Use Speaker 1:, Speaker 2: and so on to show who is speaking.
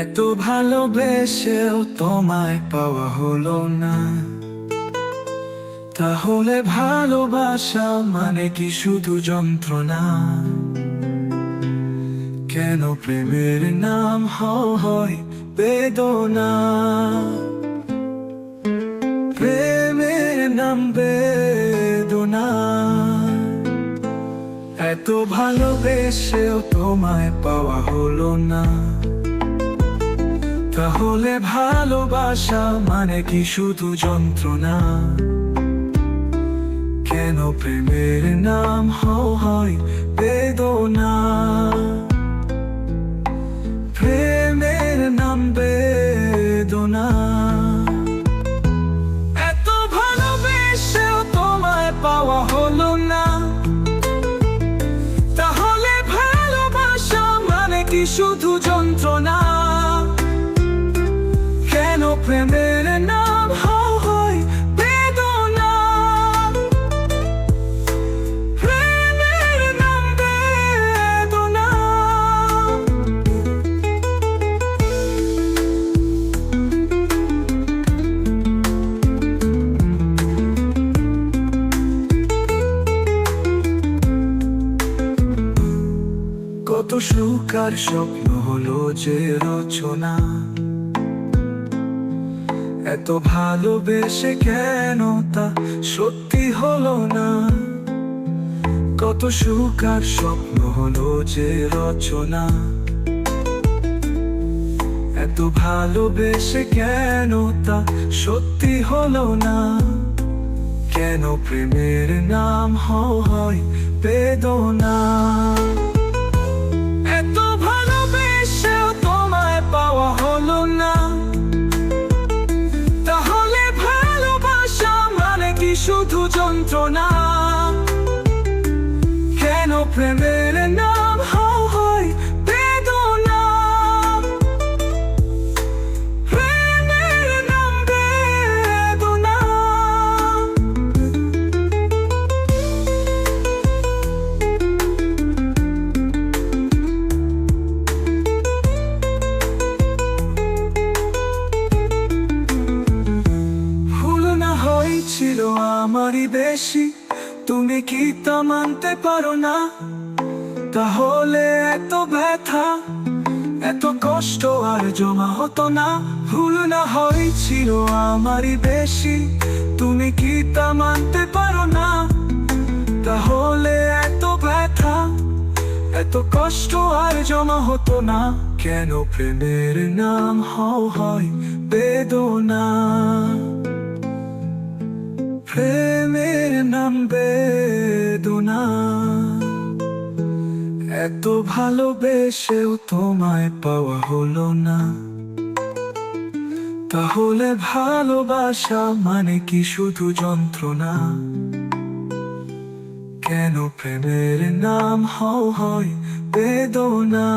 Speaker 1: এত ভালোবেসেও তোমায় পাওয়া হলো না। তাহলে ভালোবাসা মানে কি শুধু যন্ত্রণা? কেন প্রেমের নাম হয় বেদনা? প্রেমের নাম বেদনা। এত ভালোবেসেও তোমায় পাওয়া হলো না। তাহলে ভালোবাসা মানে কি শুধু যন্ত্রণা? কেন প্রেমের নাম হয় বেদনা? প্রেমের নাম বেদনা। এত ভালোবেসেও তোমায় পাওয়া হলো কত সুখ আর স্বপ্ন হলো যে রচনা। এত ভালোবেসে কেন তা সত্যি হলো না? কত সুখ আর স্বপ্ন হলো যে রচনা। এত ভালোবেসে কেন তা সত্যি হলো না? কেন প্রেমের নাম হয় বেদনা? প্রেমের হয় বেদনা। প্রেমের নাম বেদনা। আমারই বেশি। তুমি কি তা মানতে পারো না? তাহলে এত ব্যথা, এত কষ্ট আর জমা হতো না। ভুল না হয়েছিল আমারই বেশি, তুমি কি তা মানতে পারো না? তাহলে এত ব্যথা, এত কষ্ট আর জমা হতো না। কেন প্রেমের নাম হয় বেদনা? বেদনা। এত ভালোবেসেও তোমায় পাওয়া হলো না। তাহলে ভালোবাসা মানে কি শুধু যন্ত্রণা? কেন প্রেমের নাম হয় বেদনা?